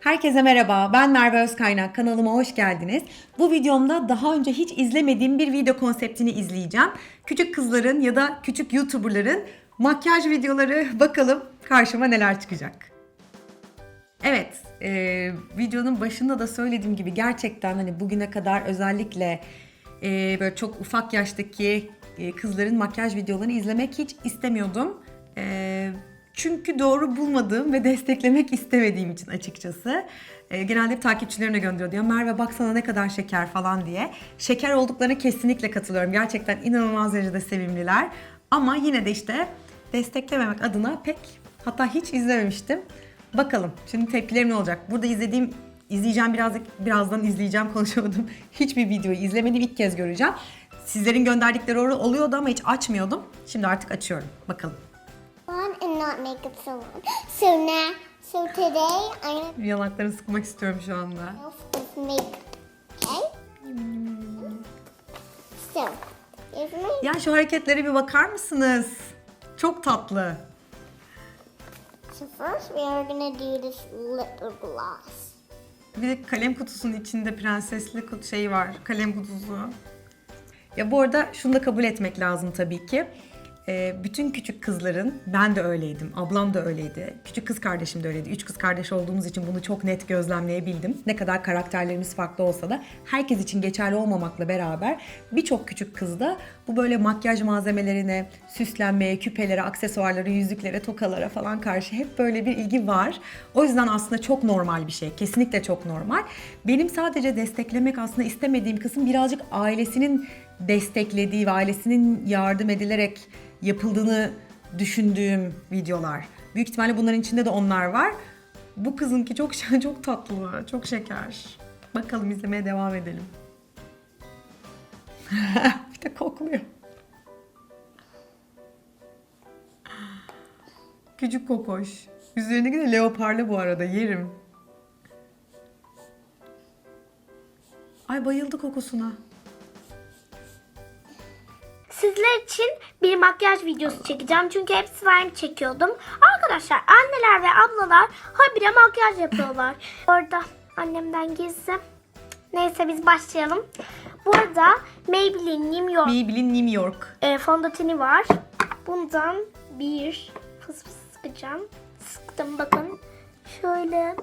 Herkese merhaba, ben Merve Özkaynak. Kanalıma hoş geldiniz. Bu videomda daha önce hiç izlemediğim bir video konseptini izleyeceğim. Küçük kızların ya da küçük YouTuber'ların makyaj videoları bakalım karşıma neler çıkacak. Evet, e, videonun başında da söylediğim gibi gerçekten hani bugüne kadar özellikle e, böyle çok ufak yaştaki e, kızların makyaj videolarını izlemek hiç istemiyordum. E, çünkü doğru bulmadığım ve desteklemek istemediğim için açıkçası. E, genelde hep takipçilerime gönderiyor diyor. Merve baksana ne kadar şeker falan diye. Şeker olduklarına kesinlikle katılıyorum. Gerçekten inanılmaz derecede sevimliler. Ama yine de işte desteklememek adına pek hatta hiç izlememiştim. Bakalım şimdi tepkilerim ne olacak? Burada izlediğim izleyeceğim birazcık birazdan izleyeceğim konuşamadım. Hiçbir videoyu izlemedim ilk kez göreceğim. Sizlerin gönderdikleri ol- oluyordu ama hiç açmıyordum. Şimdi artık açıyorum. Bakalım. Not make it so long. So now, so today I'm Yanaklarını sıkmak istiyorum şu anda. makeup. Okay? So, here's my Ya şu hareketlere bir bakar mısınız? Çok tatlı. So first we are gonna do this lip gloss. Bir de kalem kutusunun içinde prensesli kut şeyi var. Kalem kutusu. Ya bu arada şunu da kabul etmek lazım tabii ki. Ee, bütün küçük kızların, ben de öyleydim, ablam da öyleydi, küçük kız kardeşim de öyleydi. Üç kız kardeş olduğumuz için bunu çok net gözlemleyebildim. Ne kadar karakterlerimiz farklı olsa da herkes için geçerli olmamakla beraber birçok küçük kızda bu böyle makyaj malzemelerine, süslenmeye, küpelere, aksesuarlara, yüzüklere, tokalara falan karşı hep böyle bir ilgi var. O yüzden aslında çok normal bir şey. Kesinlikle çok normal. Benim sadece desteklemek aslında istemediğim kısım birazcık ailesinin desteklediği ve ailesinin yardım edilerek yapıldığını düşündüğüm videolar. Büyük ihtimalle bunların içinde de onlar var. Bu kızınki çok çok tatlı, çok şeker. Bakalım izlemeye devam edelim. bir de kokluyor. Küçük kokoş. Üzerindeki de leoparlı bu arada yerim. Ay bayıldı kokusuna. Sizler için bir makyaj videosu çekeceğim. Çünkü hep slime çekiyordum. Arkadaşlar anneler ve ablalar habire makyaj yapıyorlar. Orada annemden gizli. Neyse biz başlayalım. Burada Maybelline New York Maybelline New York. e, fondöteni var. Bundan bir fıs fıs sıkacağım. Sıktım bakın. Şöyle.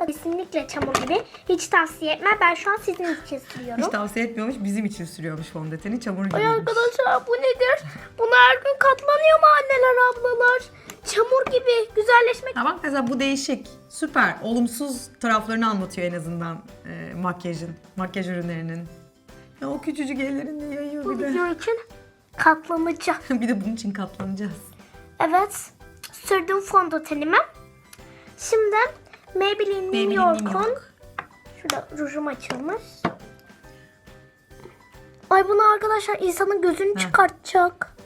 Bak, Kesinlikle çamur gibi. Hiç tavsiye etmem. Ben şu an sizin için sürüyorum. Hiç tavsiye etmiyormuş, bizim için sürüyormuş fondöteni. Çamur Ay gibiymiş. arkadaşlar bu nedir? Buna her gün katlanıyor mu anneler ablalar? Çamur gibi güzelleşmek. Bak mesela bu değişik. Süper. Olumsuz taraflarını anlatıyor en azından e, makyajın, makyaj ürünlerinin. Ya o küçücük ellerinde yayıyor Bu bir de. video için katlanacak. bir de bunun için katlanacağız. Evet. Sürdüm fondötenimi. Şimdi Maybelline New York'un York. şurada rujum açılmış. Ay bunu arkadaşlar insanın gözünü Heh. çıkartacak.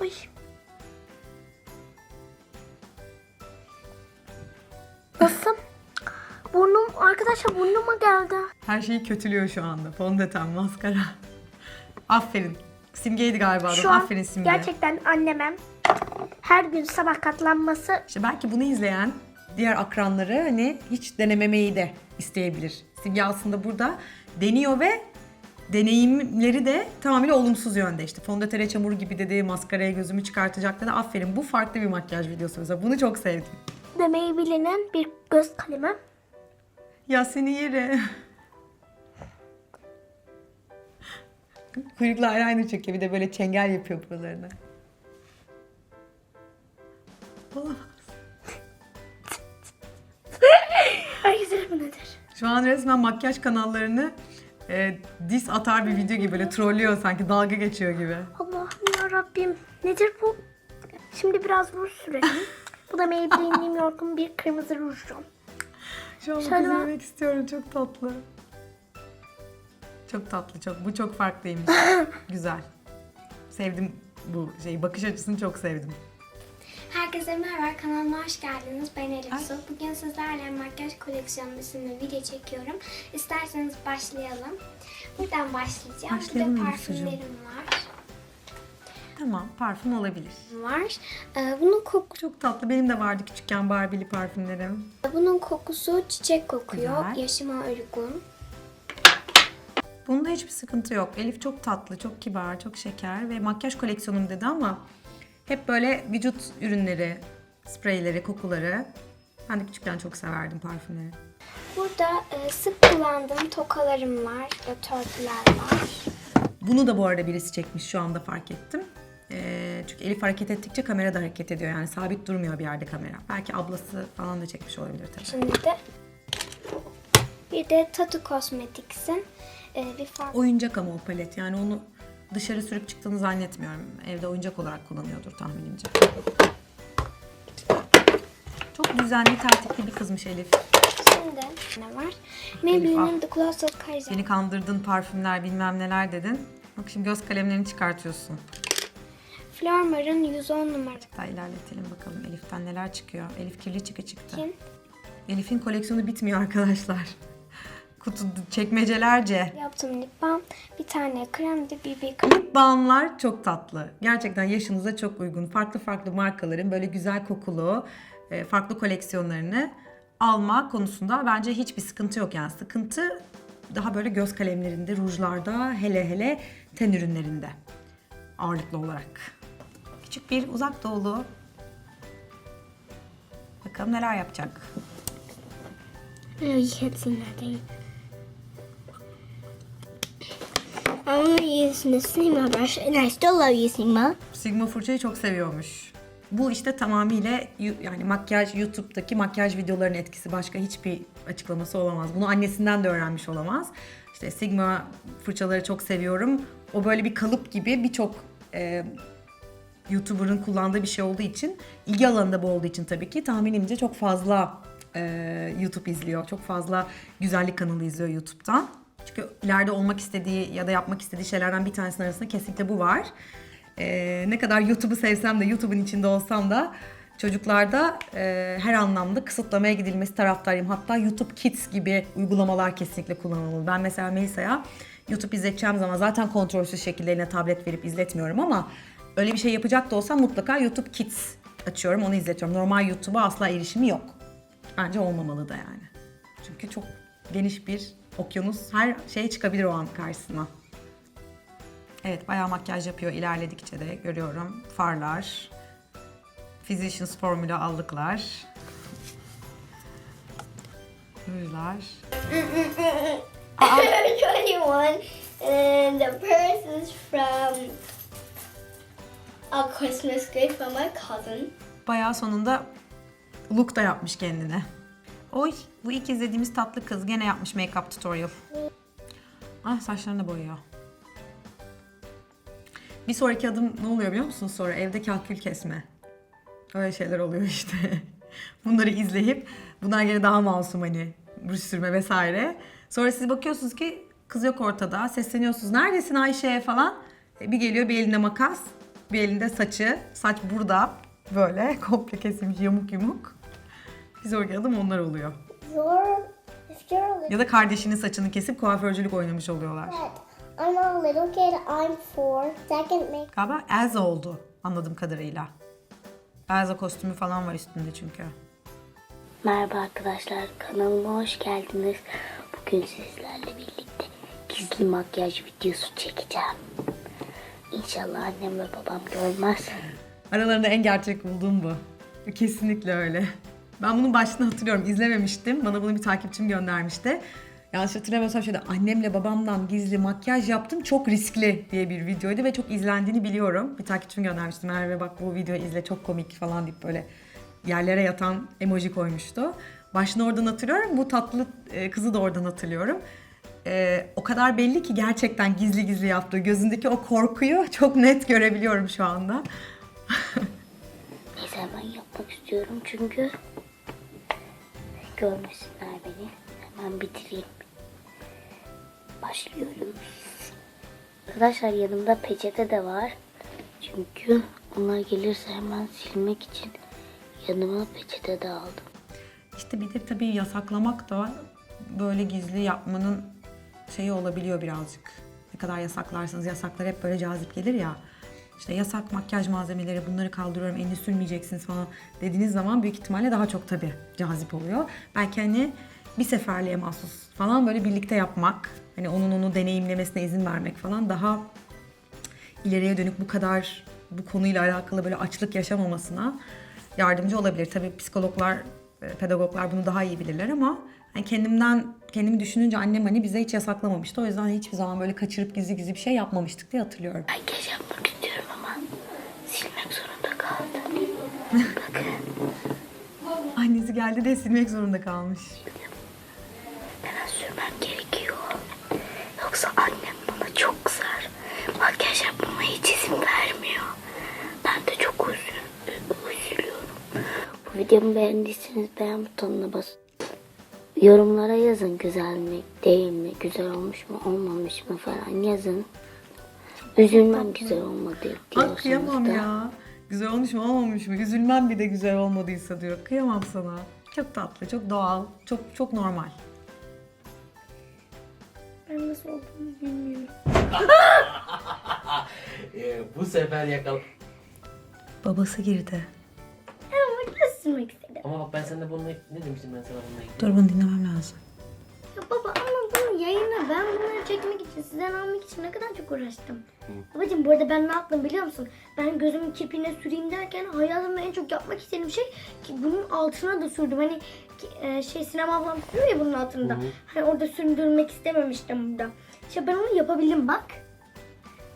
Ay. Nasıl? Burnum arkadaşlar burnuma geldi. Her şeyi kötülüyor şu anda. Fondöten, maskara. Aferin. Simgeydi galiba. Şu an Aferin Simge. gerçekten anneme her gün sabah katlanması İşte belki bunu izleyen diğer akranları hani hiç denememeyi de isteyebilir. Simge aslında burada deniyor ve deneyimleri de tamamıyla olumsuz yönde işte. Fondötene çamur gibi dedi, maskaraya gözümü çıkartacak dedi. Aferin bu farklı bir makyaj videosu mesela. Bunu çok sevdim. demeyi bilinen bir göz kalemi. Ya seni yere. Kuyruklu eyeliner çekiyor. Bir de böyle çengel yapıyor buralarına. Şu an resmen makyaj kanallarını e, dis atar bir video gibi böyle trollüyor sanki dalga geçiyor gibi. Allah'ım ya Rabbim. Nedir bu? Şimdi biraz ruj sürelim. bu da Maybelline New York'un bir kırmızı ruju. Şu an Şöyle bakız bak. yemek istiyorum çok tatlı. Çok tatlı çok bu çok farklıymış. Güzel. Sevdim bu şeyi bakış açısını çok sevdim. Herkese merhaba, kanalıma hoş geldiniz. Ben Elif. Su. Bugün sizlerle makyaj koleksiyonu isimli video çekiyorum. İsterseniz başlayalım. Buradan başlayacağım. Başlayalım Burada parfümlerim var. Tamam parfüm olabilir. var. Ee, bunun koku Çok tatlı. Benim de vardı küçükken Barbie'li parfümlerim. bunun kokusu çiçek kokuyor. Güzel. Yaşıma uygun. Bunda hiçbir sıkıntı yok. Elif çok tatlı, çok kibar, çok şeker ve makyaj koleksiyonum dedi ama hep böyle vücut ürünleri, spreyleri, kokuları. Ben de küçükken çok severdim parfümleri. Burada e, sık kullandığım tokalarım var ve törpüler var. Bunu da bu arada birisi çekmiş şu anda fark ettim. Ee, çünkü Elif hareket ettikçe kamera da hareket ediyor. Yani sabit durmuyor bir yerde kamera. Belki ablası falan da çekmiş olabilir tabii. Şimdi de bir de Tatu Cosmetics'in e, bir farklı Oyuncak ama o palet. Yani onu dışarı sürüp çıktığını zannetmiyorum. Evde oyuncak olarak kullanıyordur tahminimce. Çok düzenli, tertipli bir kızmış Elif. Şimdi ne var? Maybelline'in The Gloss of Kaiser. Beni kandırdın parfümler bilmem neler dedin. Bak şimdi göz kalemlerini çıkartıyorsun. Flormar'ın 110 numara. Daha ilerletelim bakalım Elif'ten neler çıkıyor. Elif kirli çıkı çıktı. Kim? Elif'in koleksiyonu bitmiyor arkadaşlar. Kutu çekmecelerce. Yaptığım lip balm. Bir tane krem de BB krem. Lip balmlar çok tatlı. Gerçekten yaşınıza çok uygun. Farklı farklı markaların böyle güzel kokulu e, farklı koleksiyonlarını alma konusunda bence hiçbir sıkıntı yok. Yani sıkıntı daha böyle göz kalemlerinde, rujlarda, hele hele ten ürünlerinde ağırlıklı olarak. Küçük bir uzak doğulu. Bakalım neler yapacak. You can't see I'm gonna use the Sigma brush, and I still love you, Sigma. Sigma fırçayı çok seviyormuş. Bu işte tamamıyla yani makyaj YouTube'daki makyaj videolarının etkisi başka hiçbir açıklaması olamaz. Bunu annesinden de öğrenmiş olamaz. İşte Sigma fırçaları çok seviyorum. O böyle bir kalıp gibi birçok e, YouTuber'ın kullandığı bir şey olduğu için, ilgi alanında bu olduğu için tabii ki tahminimce çok fazla e, YouTube izliyor. Çok fazla güzellik kanalı izliyor YouTube'dan. Çünkü ileride olmak istediği ya da yapmak istediği şeylerden bir tanesinin arasında kesinlikle bu var. E, ne kadar YouTube'u sevsem de YouTube'un içinde olsam da çocuklarda e, her anlamda kısıtlamaya gidilmesi taraftarıyım. Hatta YouTube Kids gibi uygulamalar kesinlikle kullanılmalı. Ben mesela Melisa'ya YouTube izleteceğim zaman zaten kontrolsüz şekilde eline tablet verip izletmiyorum ama öyle bir şey yapacak da olsam mutlaka YouTube Kids açıyorum onu izletiyorum. Normal YouTube'a asla erişimi yok. Bence olmamalı da yani. Çünkü çok geniş bir okyanus. Her şey çıkabilir o an karşısına. Evet bayağı makyaj yapıyor ilerledikçe de görüyorum. Farlar, Physicians Formula allıklar, rujlar. 21, and the purse is from a Christmas gift from my cousin. Bayağı sonunda look da yapmış kendine. Oy bu ilk izlediğimiz tatlı kız gene yapmış make-up tutorial. Ah saçlarını da boyuyor. Bir sonraki adım ne oluyor biliyor musunuz sonra? Evde kalkül kesme. Öyle şeyler oluyor işte. Bunları izleyip bunlar gene daha masum hani ruj sürme vesaire. Sonra siz bakıyorsunuz ki kız yok ortada. Sesleniyorsunuz. Neredesin Ayşe falan. E, Bir geliyor bir elinde makas. Bir elinde saçı. Saç burada. Böyle komple kesilmiş yamuk yumuk. Bir sonraki adım onlar oluyor. İf you're a little Ya da kardeşinin saçını kesip kuaförcülük oynamış oluyorlar. kid, I'm a little kid, I'm four. Second make Galiba Elsa oldu anladığım kadarıyla. Elsa kostümü falan var üstünde çünkü. Merhaba arkadaşlar, kanalıma hoş geldiniz. Bugün sizlerle birlikte gizli makyaj videosu çekeceğim. İnşallah annem ve babam görmez. Aralarında en gerçek bulduğum bu. Kesinlikle öyle. Ben bunun başını hatırlıyorum. izlememiştim. Bana bunu bir takipçim göndermişti. Yanlış hatırlamıyorsam şöyle annemle babamdan gizli makyaj yaptım. Çok riskli diye bir videoydu ve çok izlendiğini biliyorum. Bir takipçim göndermişti. Merve bak bu videoyu izle çok komik falan deyip böyle yerlere yatan emoji koymuştu. Başını oradan hatırlıyorum. Bu tatlı e, kızı da oradan hatırlıyorum. E, o kadar belli ki gerçekten gizli gizli yaptığı. Gözündeki o korkuyu çok net görebiliyorum şu anda. Neyse hemen yapmak istiyorum çünkü görmesinler beni. Hemen bitireyim. Başlıyoruz. Arkadaşlar yanımda peçete de var. Çünkü onlar gelirse hemen silmek için yanıma peçete de aldım. İşte bir de tabii yasaklamak da böyle gizli yapmanın şeyi olabiliyor birazcık. Ne kadar yasaklarsanız yasaklar hep böyle cazip gelir ya. İşte yasak makyaj malzemeleri bunları kaldırıyorum elini sürmeyeceksiniz falan dediğiniz zaman büyük ihtimalle daha çok tabii cazip oluyor. Belki hani bir seferliğe mahsus falan böyle birlikte yapmak, hani onun onu deneyimlemesine izin vermek falan daha ileriye dönük bu kadar bu konuyla alakalı böyle açlık yaşamamasına yardımcı olabilir. Tabii psikologlar, e, pedagoglar bunu daha iyi bilirler ama hani kendimden kendimi düşününce annem hani bize hiç yasaklamamıştı. O yüzden hiçbir zaman böyle kaçırıp gizli gizli bir şey yapmamıştık diye hatırlıyorum. Makyaj yapmak silmek zorunda kaldım. Annesi geldi de silmek zorunda kalmış. Hemen sürmem gerekiyor. Yoksa annem bana çok kızar. Makyaj yapmama hiç izin vermiyor. Ben de çok üzül üzülüyorum. Bu videomu beğendiyseniz beğen butonuna basın. Yorumlara yazın güzel mi, değil mi, güzel olmuş mu, olmamış mı falan yazın. Üzülmem güzel olmadı Ay diyorsanız kıyamam da. ya. Güzel olmuş mu olmamış mı? Üzülmem bir de güzel olmadıysa diyor. Kıyamam sana. Çok tatlı, çok doğal, çok çok normal. Ben nasıl olduğunu bilmiyorum. Ee, bu sefer yakal... Babası girdi. Ama burada sürmek istedim. Ama bak ben sana bunu ne demiştim ben sana bununla ilgili? Dur bunu dinlemem lazım. Yayına ben bunları çekmek için sizden almak için ne kadar çok uğraştım. Babacım bu arada ben ne yaptım biliyor musun? Ben gözümün kirpiğine süreyim derken hayatımda en çok yapmak istediğim şey ki bunun altına da sürdüm. Hani e, şey sinema ablam sürüyor ya bunun altında. Hani orada sürdürmek istememiştim burada. İşte ben onu yapabildim bak.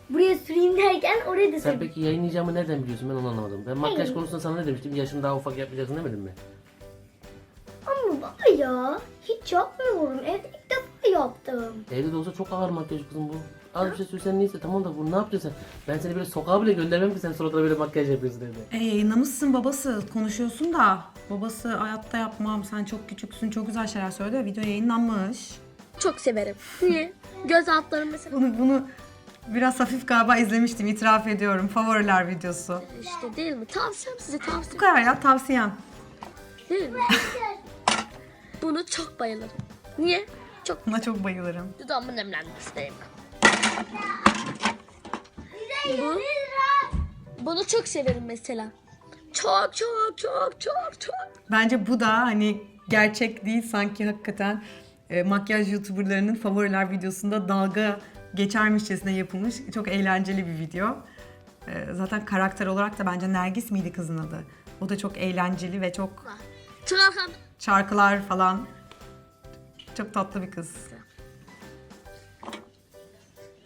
Buraya süreyim derken oraya da Sen sürdüm. peki yayınlayacağımı nereden biliyorsun ben onu anlamadım. Ben makyaj Hayır. konusunda sana ne demiştim? Yaşını daha ufak yapmayacaksın demedim mi? Ama baba ya hiç yapmıyorum. Evde yaptım. Evde de olsa çok ağır makyaj kızım bu. Az bir şey sürsen neyse tamam da bunu ne yapacaksın sen? Ben seni böyle sokağa bile göndermem ki sen suratına böyle makyaj yapıyorsun evde. E, yayınlamışsın babası. Konuşuyorsun da. Babası hayatta yapmam. Sen çok küçüksün. Çok güzel şeyler söyledi. Video yayınlanmış. Çok severim. Niye? Göz altlarım mesela. Bunu bunu biraz hafif galiba izlemiştim. itiraf ediyorum. Favoriler videosu. İşte değil mi? Tavsiyem size Bu tavsiyem. kadar ya tavsiyem. Değil mi? Bunu çok bayılırım. Niye? Çok Buna çok bayılırım. dudağımı nemlendirmek Bu, bunu çok severim mesela. Çok çok çok çok çok. Bence bu da hani gerçek değil sanki hakikaten e, makyaj youtuberlarının favoriler videosunda dalga geçermişçesine yapılmış çok eğlenceli bir video. E, zaten karakter olarak da bence Nergis miydi kızın adı? O da çok eğlenceli ve çok Tırarkan. şarkılar falan çok tatlı bir kız.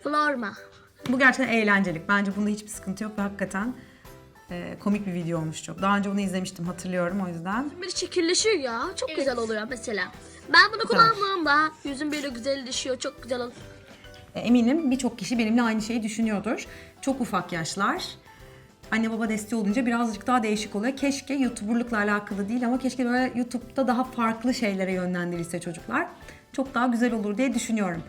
Florma. Bu gerçekten eğlenceli. Bence bunda hiçbir sıkıntı yok ve hakikaten e, komik bir video olmuş çok. Daha önce bunu izlemiştim hatırlıyorum o yüzden. Böyle şekilleşiyor ya. Çok güzel oluyor mesela. Ben bunu kullandığımda yüzüm böyle güzelleşiyor. Çok güzel oluyor. E, Eminim birçok kişi benimle aynı şeyi düşünüyordur. Çok ufak yaşlar. Anne baba desteği olunca birazcık daha değişik oluyor. Keşke YouTuber'lıkla alakalı değil ama keşke böyle YouTube'da daha farklı şeylere yönlendirilse çocuklar. Çok daha güzel olur diye düşünüyorum.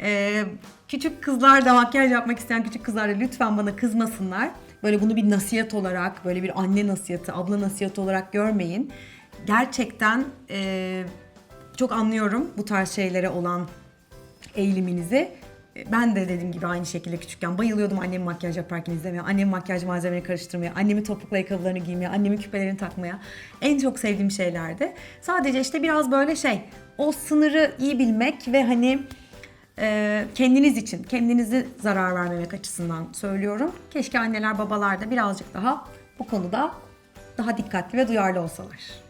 E, küçük kızlar da makyaj yapmak isteyen küçük kızlar da lütfen bana kızmasınlar. Böyle bunu bir nasihat olarak, böyle bir anne nasihati, abla nasihati olarak görmeyin. Gerçekten e, çok anlıyorum bu tarz şeylere olan eğiliminizi. Ben de dediğim gibi aynı şekilde küçükken bayılıyordum annemi makyaj yaparken izlemeye, annemin makyaj malzemelerini karıştırmaya, annemin topuklu ayakkabılarını giymeye, annemin küpelerini takmaya. En çok sevdiğim şeylerdi. Sadece işte biraz böyle şey, o sınırı iyi bilmek ve hani e, kendiniz için, kendinizi zarar vermemek açısından söylüyorum. Keşke anneler babalar da birazcık daha bu konuda daha dikkatli ve duyarlı olsalar.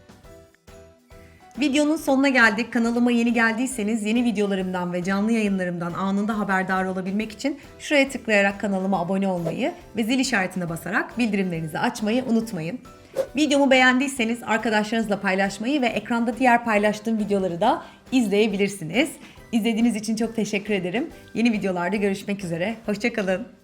Videonun sonuna geldik. Kanalıma yeni geldiyseniz yeni videolarımdan ve canlı yayınlarımdan anında haberdar olabilmek için şuraya tıklayarak kanalıma abone olmayı ve zil işaretine basarak bildirimlerinizi açmayı unutmayın. Videomu beğendiyseniz arkadaşlarınızla paylaşmayı ve ekranda diğer paylaştığım videoları da izleyebilirsiniz. İzlediğiniz için çok teşekkür ederim. Yeni videolarda görüşmek üzere. Hoşçakalın.